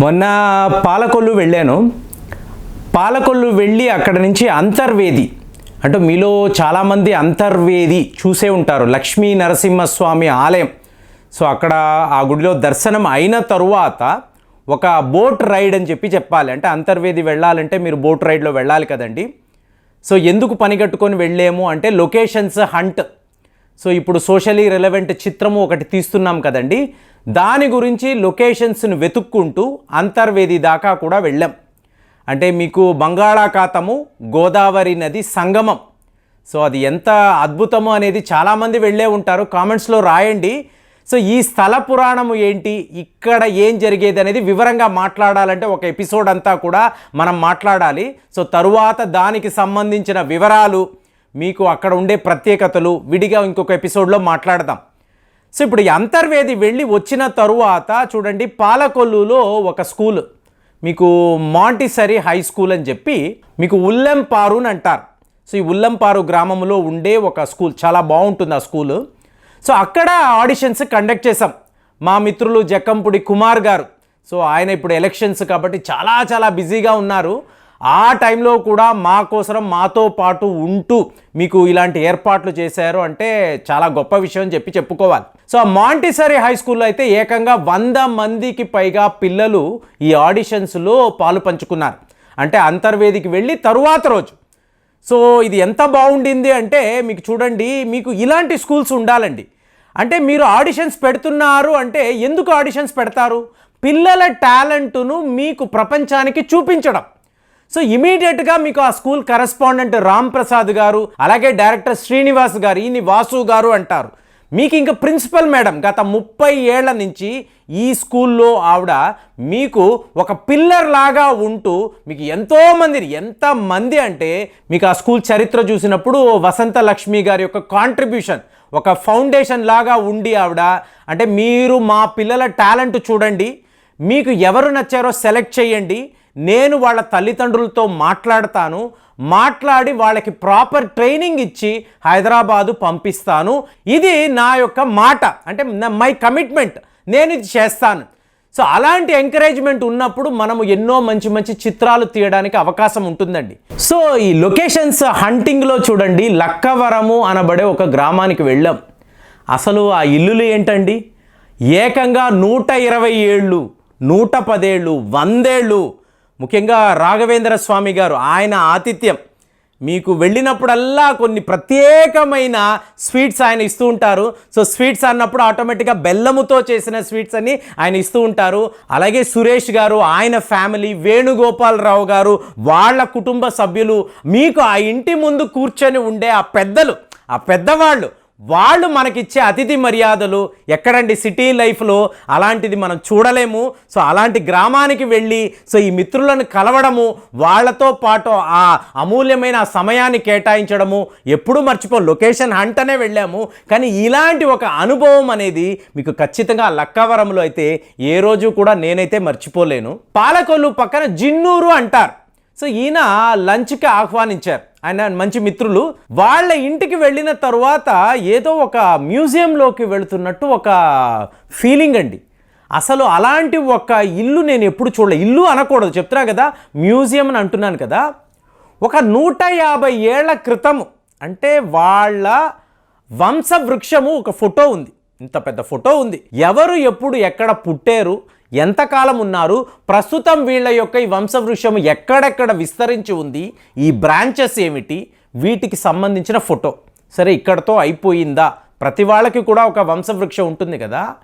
మొన్న పాలకొల్లు వెళ్ళాను. పాలకొల్లు వెళ్ళి అక్కడ నుంచి అంతర్వేది అంటే మీలో చాలామంది అంతర్వేది చూసే ఉంటారు. లక్ష్మీ నరసింహస్వామి ఆలయం. సో అక్కడ ఆ గుడిలో దర్శనం అయిన తరువాత ఒక బోట్ రైడ్ అని చెప్పి చెప్పాలి. అంటే అంతర్వేది వెళ్ళాలంటే మీరు బోట్ రైడ్లో వెళ్ళాలి కదండి. సో ఎందుకు పని కట్టుకొని వెళ్ళాము అంటే లొకేషన్స్ హంట్. సో ఇప్పుడు సోషలీ రిలవెంట్ చిత్రము ఒకటి తీస్తున్నాం కదండి. దాని గురించి లొకేషన్స్ను వెతుక్కుంటూ అంతర్వేది దాకా కూడా వెళ్ళాం. అంటే మీకు బంగాళాఖాతము గోదావరి నది సంగమం. సో అది ఎంత అద్భుతమో అనేది చాలామంది వెళ్ళే ఉంటారు. కామెంట్స్లో రాయండి. సో ఈ స్థల పురాణము ఏంటి? ఇక్కడ ఏం జరిగేది అనేది వివరంగా మాట్లాడాలంటే ఒక ఎపిసోడ్ అంతా కూడా మనం మాట్లాడాలి. సో తరువాత దానికి సంబంధించిన వివరాలు మీకు అక్కడ ఉండే ప్రత్యేకతలు విడిగా ఇంకొక ఎపిసోడ్లో మాట్లాడదాం. సో ఇప్పుడు ఈ అంతర్వేది వెళ్ళి వచ్చిన తరువాత చూడండి పాలకొల్లులో ఒక స్కూల్. మీకు మాంటిసరీ హై స్కూల్ అని చెప్పి మీకు ఉల్లంపారు అని అంటారు. సో ఈ ఉల్లంపారు గ్రామంలో ఉండే ఒక స్కూల్ చాలా బాగుంటుంది ఆ స్కూల్. సో అక్కడ ఆడిషన్స్ కండక్ట్ చేసాం మా మిత్రులు జక్కంపుడి కుమార్ గారు. సో ఆయన ఇప్పుడు ఎలక్షన్స్ కాబట్టి చాలా చాలా బిజీగా ఉన్నారు. ఆ టైంలో కూడా మా కోసం మాతో పాటు ఉంటూ మీకు ఇలాంటి ఏర్పాట్లు చేశారు అంటే చాలా గొప్ప విషయం అని చెప్పి చెప్పుకోవాలి. సో మాంటిసరీ హై స్కూల్లో అయితే ఏకంగా వంద మందికి పైగా పిల్లలు ఈ ఆడిషన్స్లో పాలు పంచుకున్నారు. అంటే అంతర్వేదికి వెళ్ళి తరువాత రోజు. సో ఇది ఎంత బాగుండింది అంటే మీకు చూడండి మీకు ఇలాంటి స్కూల్స్ ఉండాలండి. అంటే మీరు ఆడిషన్స్ పెడుతున్నారు అంటే ఎందుకు ఆడిషన్స్ పెడతారు? పిల్లల టాలెంట్ను మీకు ప్రపంచానికి చూపించడం. సో ఇమీడియట్గా మీకు ఆ స్కూల్ కరెస్పాండెంట్ రామ్ ప్రసాద్ గారు అలాగే డైరెక్టర్ శ్రీనివాస్ గారు ఈయన వాసు గారు అంటారు. మీకు ఇంకా ప్రిన్సిపల్ మేడం గత ముప్పై ఏళ్ళ నుంచి ఈ స్కూల్లో ఆవిడ మీకు ఒక పిల్లర్ లాగా ఉంటూ మీకు ఎంతోమంది ఎంతమంది ఎంత మంది అంటే మీకు ఆ స్కూల్ చరిత్ర చూసినప్పుడు వసంత లక్ష్మి గారి యొక్క కాంట్రిబ్యూషన్ ఒక ఫౌండేషన్ లాగా ఉండి ఆవిడ అంటే మీరు మా పిల్లల టాలెంట్ చూడండి మీకు ఎవరు నచ్చారో సెలెక్ట్ చేయండి నేను వాళ్ళ తల్లిదండ్రులతో మాట్లాడతాను మాట్లాడి వాళ్ళకి ప్రాపర్ ట్రైనింగ్ ఇచ్చి హైదరాబాదు పంపిస్తాను. ఇది నా యొక్క మాట అంటే మై కమిట్మెంట్. నేను ఇది చేస్తాను. సో అలాంటి ఎంకరేజ్మెంట్ ఉన్నప్పుడు మనము ఎన్నో మంచి మంచి చిత్రాలు తీయడానికి అవకాశం ఉంటుందండి. సో ఈ లొకేషన్స్ హంటింగ్లో చూడండి. లక్కవరము అనబడే ఒక గ్రామానికి వెళ్ళాం. అసలు ఆ ఇల్లులు ఏంటండి? ఏకంగా నూట ఇరవై ఏళ్ళు నూట పదేళ్ళు వందేళ్ళు ముఖ్యంగా రాఘవేంద్ర స్వామి గారు ఆయన ఆతిథ్యం. మీకు వెళ్ళినప్పుడల్లా కొన్ని ప్రత్యేకమైన స్వీట్స్ ఆయన ఇస్తూ ఉంటారు. సో స్వీట్స్ అన్నప్పుడు ఆటోమేటిక్గా బెల్లముతో చేసిన స్వీట్స్ అని ఆయన ఇస్తూ ఉంటారు. అలాగే సురేష్ గారు ఆయన ఫ్యామిలీ వేణుగోపాలరావు గారు వాళ్ళ కుటుంబ సభ్యులు మీకు ఆ ఇంటి ముందు కూర్చొని ఉండే ఆ పెద్దలు ఆ పెద్దవాళ్ళు వాళ్ళు మనకిచ్చే అతిథి మర్యాదలు ఎక్కడండి సిటీ లైఫ్లో అలాంటిది మనం చూడలేము. సో అలాంటి గ్రామానికి వెళ్ళి సో ఈ మిత్రులను కలవడము వాళ్ళతో పాటు ఆ అమూల్యమైన ఆ సమయాన్ని కేటాయించడము ఎప్పుడూ మర్చిపో. లొకేషన్ హంటనే వెళ్ళాము. కానీ ఇలాంటి ఒక అనుభవం అనేది మీకు ఖచ్చితంగా లక్కవరంలో అయితే ఏ రోజు కూడా నేనైతే మర్చిపోలేను. పాలకొల్లు పక్కన జిన్నూరు అంటారు. సో ఈయన లంచ్కి ఆహ్వానించారు. ఆయన మంచి మిత్రులు. వాళ్ళ ఇంటికి వెళ్ళిన తర్వాత ఏదో ఒక మ్యూజియంలోకి వెళుతున్నట్టు ఒక ఫీలింగ్ అండి. అసలు అలాంటి ఒక ఇల్లు నేను ఎప్పుడు చూడలే. ఇల్లు అనకూడదు. చెప్తున్నా కదా మ్యూజియం అని అంటున్నాను కదా. ఒక నూట యాభై ఏళ్ళ క్రితము అంటే వాళ్ళ వంశవృక్షము ఒక ఫోటో ఉంది. ఇంత పెద్ద ఫోటో ఉంది. ఎవరు ఎప్పుడు ఎక్కడ పుట్టారు? ఎంతకాలం ఉన్నారు ప్రస్తుతం వీళ్ళ యొక్క ఈ వంశవృక్షం ఎక్కడెక్కడ విస్తరించి ఉంది? ఈ బ్రాంచెస్ ఏమిటి? వీటికి సంబంధించిన ఫోటో. సరే ఇక్కడతో అయిపోయిందా? ప్రతి వాళ్ళకి కూడా ఒక వంశవృక్షం ఉంటుంది కదా?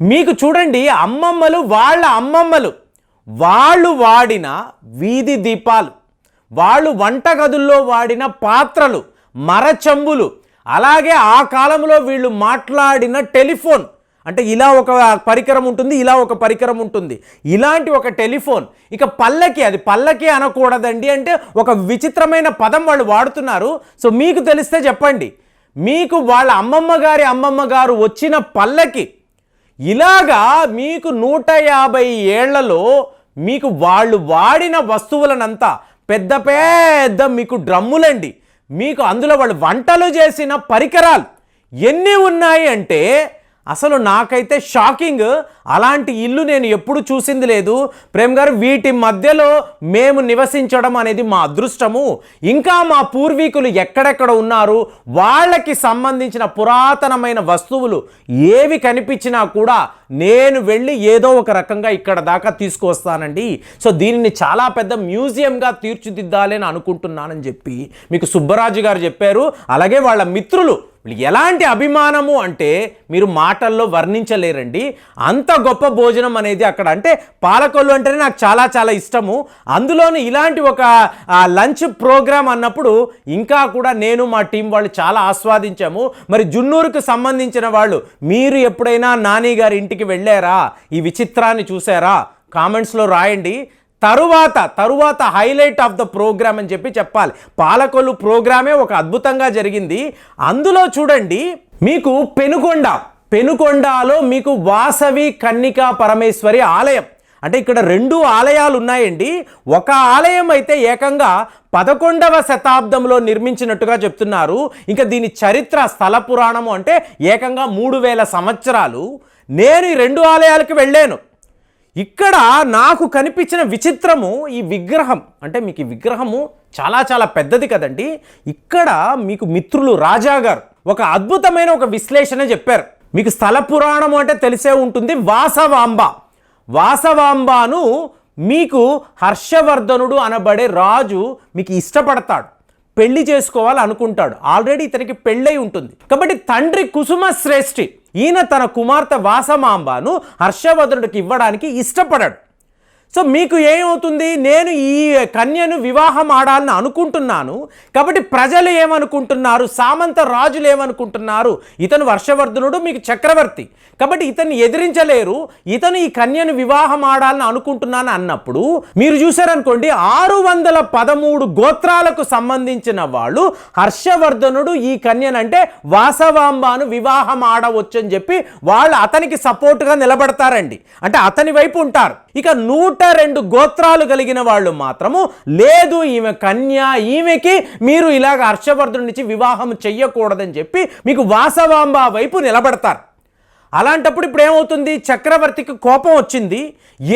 మీకు చూడండి అమ్మమ్మలు వాళ్ళ అమ్మమ్మలు. వాళ్ళు వాడిన వీధి దీపాలు వాళ్ళు వంటగదుల్లో వాడిన పాత్రలు మరచంబులు అలాగే ఆ కాలంలో వీళ్ళు మాట్లాడిన టెలిఫోన్ అంటే ఇలా ఒక పరికరం ఉంటుంది ఇలా ఒక పరికరం ఉంటుంది. ఇలాంటి ఒక టెలిఫోన్ ఇక పల్లకి అది పల్లకి అనకూడదండి అంటే ఒక విచిత్రమైన పదం వాళ్ళు వాడుతున్నారు. సో మీకు తెలిస్తే చెప్పండి మీకు వాళ్ళ అమ్మమ్మ గారి అమ్మమ్మ గారు వచ్చిన పల్లకి ఇలాగా మీకు నూట యాభై ఏళ్ళలో మీకు వాళ్ళు వాడిన వస్తువులనంతా పెద్ద పెద్ద మీకు డ్రమ్ములండి. మీకు అందులో వాళ్ళు వంటలు చేసిన పరికరాలు ఎన్ని ఉన్నాయి అంటే అసలు నాకైతే షాకింగ్. అలాంటి ఇల్లు నేను ఎప్పుడు చూసింది లేదు. ప్రేమ్ గారు వీటి మధ్యలో మేము నివసించడం అనేది మా అదృష్టము. ఇంకా మా పూర్వీకులు ఎక్కడెక్కడ ఉన్నారు? వాళ్ళకి సంబంధించిన పురాతనమైన వస్తువులు ఏవి కనిపించినా కూడా నేను వెళ్ళి ఏదో ఒక రకంగా ఇక్కడ దాకా తీసుకువస్తానండి. సో దీనిని చాలా పెద్ద మ్యూజియంగా తీర్చిదిద్దాలి అని అనుకుంటున్నానని చెప్పి మీకు సుబ్బరాజు గారు చెప్పారు. అలాగే వాళ్ళ మిత్రులు వీళ్ళు ఎలాంటి అభిమానము అంటే మీరు మాటల్లో వర్ణించలేరండి. అంత గొప్ప భోజనం అనేది అక్కడ అంటే పాలకొల్లు అంటేనే నాకు చాలా చాలా ఇష్టము. అందులోనూ ఇలాంటి ఒక లంచ్ ప్రోగ్రామ్ అన్నప్పుడు ఇంకా కూడా నేను మా టీం వాళ్ళు చాలా ఆస్వాదించాము. మరి జున్నూరుకు సంబంధించిన వాళ్ళు మీరు ఎప్పుడైనా నాని గారి ఇంటికి వెళ్ళారా? ఈ విచిత్రాన్ని చూసారా? కామెంట్స్లో రాయండి. తరువాత తరువాత హైలైట్ ఆఫ్ ద ప్రోగ్రామ్ అని చెప్పి చెప్పాలి. పాలకొల్లు ప్రోగ్రామే ఒక అద్భుతంగా జరిగింది. అందులో చూడండి మీకు పెనుకొండ పెనుకొండలో మీకు వాసవి కన్నికా పరమేశ్వరి ఆలయం. అంటే ఇక్కడ రెండు ఆలయాలు ఉన్నాయండి. ఒక ఆలయం అయితే ఏకంగా పదకొండవ శతాబ్దంలో నిర్మించినట్టుగా చెప్తున్నారు. ఇంకా దీని చరిత్ర స్థల పురాణము అంటే ఏకంగా మూడు వేల సంవత్సరాలు. నేను ఈ రెండు ఆలయాలకు వెళ్ళాను. ఇక్కడ నాకు కనిపించిన విచిత్రము ఈ విగ్రహం. అంటే మీకు ఈ విగ్రహము చాలా చాలా పెద్దది కదండి. ఇక్కడ మీకు మిత్రులు రాజా గారు ఒక అద్భుతమైన ఒక విశ్లేషణ చెప్పారు. మీకు స్థల పురాణం అంటే తెలిసే ఉంటుంది వాసవాంబ. వాసవాంబాను మీకు హర్షవర్ధనుడు అనబడే రాజు మీకు ఇష్టపడతాడు. పెళ్ళి చేసుకోవాలి అనుకుంటాడు ఆల్రెడీ ఇతనికి పెళ్ళై ఉంటుంది. కాబట్టి తండ్రి కుసుమ శ్రేష్ఠి. ఈయన తన కుమార్తె వాసమాంబను హర్షవర్ధనుడికి ఇవ్వడానికి ఇష్టపడాడు. సో మీకు ఏమవుతుంది? నేను ఈ కన్యను వివాహం ఆడాలని అనుకుంటున్నాను. కాబట్టి ప్రజలు ఏమనుకుంటున్నారు? సామంత రాజులు ఏమనుకుంటున్నారు? ఇతను వర్షవర్ధనుడు మీకు చక్రవర్తి. కాబట్టి ఇతన్ని ఎదిరించలేరు. ఇతను ఈ కన్యను వివాహం ఆడాలని అనుకుంటున్నాను అన్నప్పుడు మీరు చూసారనుకోండి ఆరు వందల పదమూడు గోత్రాలకు సంబంధించిన వాళ్ళు హర్షవర్ధనుడు ఈ కన్యనంటే వాసవాంబాను వివాహం ఆడవచ్చు అని చెప్పి వాళ్ళు అతనికి సపోర్ట్గా నిలబడతారండి. అంటే అతని వైపు ఉంటారు. ఇక నూట నూట రెండు గోత్రాలు కలిగిన వాళ్ళు మాత్రము. లేదు ఈమె కన్య ఈమెకి మీరు ఇలాగ హర్షవర్ధుడి నుంచి వివాహం చెయ్యకూడదని చెప్పి మీకు వాసవాంబ వైపు నిలబడతారు. అలాంటప్పుడు ఇప్పుడు ఏమవుతుంది? చక్రవర్తికి కోపం వచ్చింది.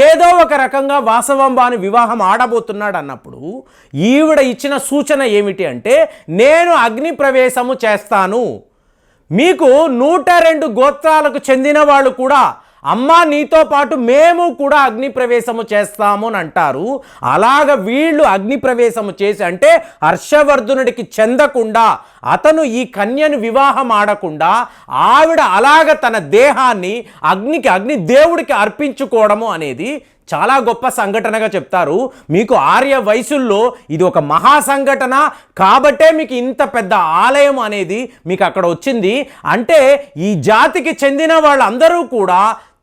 ఏదో ఒక రకంగా వాసవంబాను వివాహం ఆడబోతున్నాడు అన్నప్పుడు ఈవిడ ఇచ్చిన సూచన ఏమిటి అంటే నేను అగ్ని ప్రవేశము చేస్తాను. మీకు నూట రెండు గోత్రాలకు చెందిన వాళ్ళు కూడా అమ్మా నీతో పాటు మేము కూడా అగ్నిప్రవేశము చేస్తాము అని అంటారు. అలాగ వీళ్ళు అగ్నిప్రవేశము చేసి అంటే హర్షవర్ధనుడికి చెందకుండా అతను ఈ కన్యను వివాహం ఆడకుండా ఆవిడ అలాగ తన దేహాన్ని అగ్నికి అగ్ని దేవుడికి అర్పించుకోవడము అనేది చాలా గొప్ప సంఘటనగా చెప్తారు. మీకు ఆర్య వయసుల్లో ఇది ఒక మహా సంఘటన కాబట్టే మీకు ఇంత పెద్ద ఆలయం అనేది మీకు అక్కడ వచ్చింది. అంటే ఈ జాతికి చెందిన వాళ్ళందరూ కూడా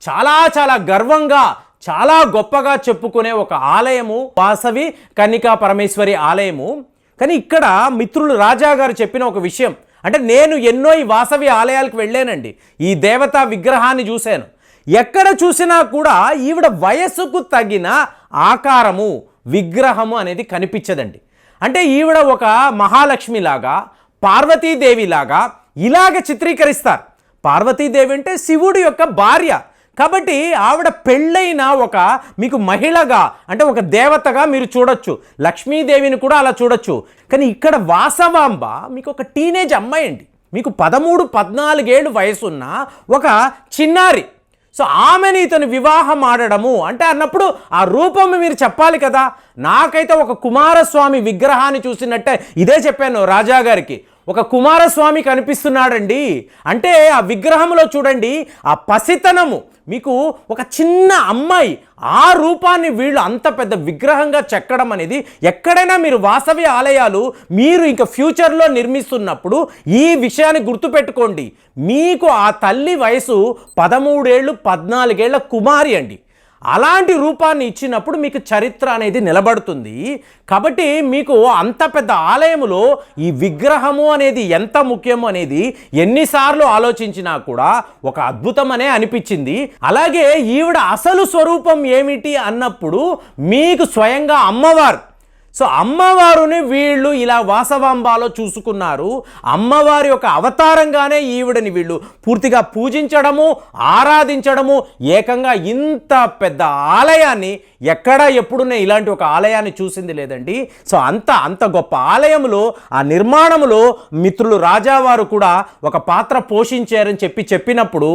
చాలా చాలా గర్వంగా చాలా గొప్పగా చెప్పుకునే ఒక ఆలయము వాసవి కన్నికా పరమేశ్వరి ఆలయము. కానీ ఇక్కడ మిత్రులు రాజా గారు చెప్పిన ఒక విషయం. అంటే నేను ఎన్నో ఈ వాసవి ఆలయాలకు వెళ్ళానండి. ఈ దేవతా విగ్రహాన్ని చూశాను. ఎక్కడ చూసినా కూడా ఈవిడ వయస్సుకు తగిన ఆకారము విగ్రహము అనేది కనిపించదండి. అంటే ఈవిడ ఒక మహాలక్ష్మిలాగా పార్వతీదేవిలాగా ఇలాగ చిత్రీకరిస్తారు. పార్వతీదేవి అంటే శివుడి యొక్క భార్య. కాబట్టి ఆవిడ పెళ్ళైన ఒక మీకు మహిళగా అంటే ఒక దేవతగా మీరు చూడొచ్చు. లక్ష్మీదేవిని కూడా అలా చూడొచ్చు. కానీ ఇక్కడ వాసవాంబ మీకు ఒక టీనేజ్ అమ్మాయి అండి మీకు పదమూడు పద్నాలుగేళ్ళు వయసున్న ఒక చిన్నారి. సో ఆమెని ఇతను వివాహం ఆడడము అంటే అన్నప్పుడు ఆ రూపం మీరు చెప్పాలి కదా. నాకైతే ఒక కుమారస్వామి విగ్రహాన్ని చూసినట్టే ఇదే చెప్పాను రాజా గారికి. ఒక కుమారస్వామి కనిపిస్తున్నాడండి. అంటే ఆ విగ్రహంలో చూడండి ఆ పసితనము మీకు ఒక చిన్న అమ్మాయి ఆ రూపాన్ని వీళ్ళు అంత పెద్ద విగ్రహంగా చెక్కడం అనేది ఎక్కడైనా మీరు వాసవి ఆలయాలు మీరు ఇంకా ఫ్యూచర్లో నిర్మిస్తున్నప్పుడు ఈ విషయాన్ని గుర్తుపెట్టుకోండి. మీకు ఆ తల్లి వయసు పదమూడేళ్ళు పద్నాలుగేళ్ళ కుమారి అండి. అలాంటి రూపాన్ని ఇచ్చినప్పుడు మీకు చరిత్ర అనేది నిలబడుతుంది. కాబట్టి మీకు అంత పెద్ద ఆలయములో ఈ విగ్రహము అనేది ఎంత ముఖ్యము అనేది ఎన్నిసార్లు ఆలోచించినా కూడా ఒక అద్భుతమనే అనిపించింది. అలాగే ఈవిడ అసలు స్వరూపం ఏమిటి అన్నప్పుడు మీకు స్వయంగా అమ్మవారు సో అమ్మవారుని వీళ్ళు ఇలా వాసవాంబాలో చూసుకున్నారు. అమ్మవారి యొక్క అవతారంగానే ఈవిడని వీళ్ళు పూర్తిగా పూజించడము ఆరాధించడము ఏకంగా ఇంత పెద్ద ఆలయాన్ని ఎక్కడా ఎప్పుడునే ఇలాంటి ఒక ఆలయాన్ని చూసింది లేదండి. సో అంత అంత గొప్ప ఆలయంలో ఆ నిర్మాణంలో మిత్రులు రాజావారు కూడా ఒక పాత్ర పోషించారని చెప్పి చెప్పినప్పుడు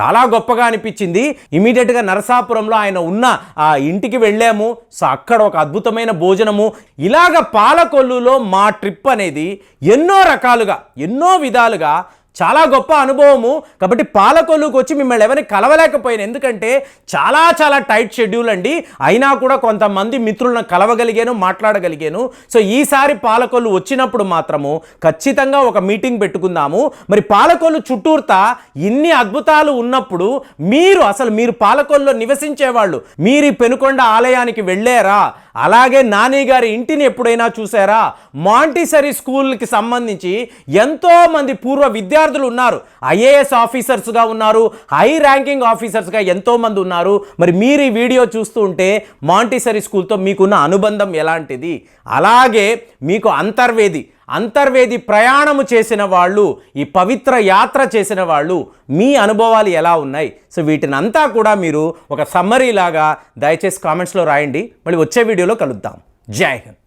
చాలా గొప్పగా అనిపించింది. ఇమీడియట్గా నరసాపురంలో ఆయన ఉన్న ఆ ఇంటికి వెళ్ళాము. సో అక్కడ ఒక అద్భుతమైన భోజనము. ఇలాగ పాలకొల్లులో మా ట్రిప్ అనేది ఎన్నో రకాలుగా ఎన్నో విధాలుగా చాలా గొప్ప అనుభవము. కాబట్టి పాలకొల్లుకు వచ్చి మిమ్మల్ని ఎవరిని కలవలేకపోయాను. ఎందుకంటే చాలా చాలా టైట్ షెడ్యూల్ అండి. అయినా కూడా కొంతమంది మిత్రులను కలవగలిగాను మాట్లాడగలిగాను. సో ఈసారి పాలకొల్లు వచ్చినప్పుడు మాత్రము ఖచ్చితంగా ఒక మీటింగ్ పెట్టుకుందాము. మరి పాలకొల్లు చుట్టూర్తా ఇన్ని అద్భుతాలు ఉన్నప్పుడు మీరు అసలు మీరు పాలకొల్లులో నివసించేవాళ్ళు మీరు ఈ పెనుకొండ ఆలయానికి వెళ్ళారా? అలాగే నాని గారి ఇంటిని ఎప్పుడైనా చూసారా? మాంటిసరీ స్కూల్కి సంబంధించి ఎంతో మంది పూర్వ విద్యార్థులు ఉన్నారు. ఐఏఎస్ ఆఫీసర్స్గా ఉన్నారు. హై ర్యాంకింగ్ ఆఫీసర్స్గా ఎంతోమంది ఉన్నారు. మరి మీరు ఈ వీడియో చూస్తూ ఉంటే మాంటిసరీ స్కూల్తో మీకున్న అనుబంధం ఎలాంటిది? అలాగే మీకు అంతర్వేది అంతర్వేది ప్రయాణము చేసిన వాళ్ళు ఈ పవిత్ర యాత్ర చేసిన వాళ్ళు మీ అనుభవాలు ఎలా ఉన్నాయి? సో వీటిని అంతా కూడా మీరు ఒక సమ్మరీ లాగా దయచేసి కామెంట్స్లో రాయండి. మళ్ళీ వచ్చే వీడియోలో కలుద్దాం. జై హింద్.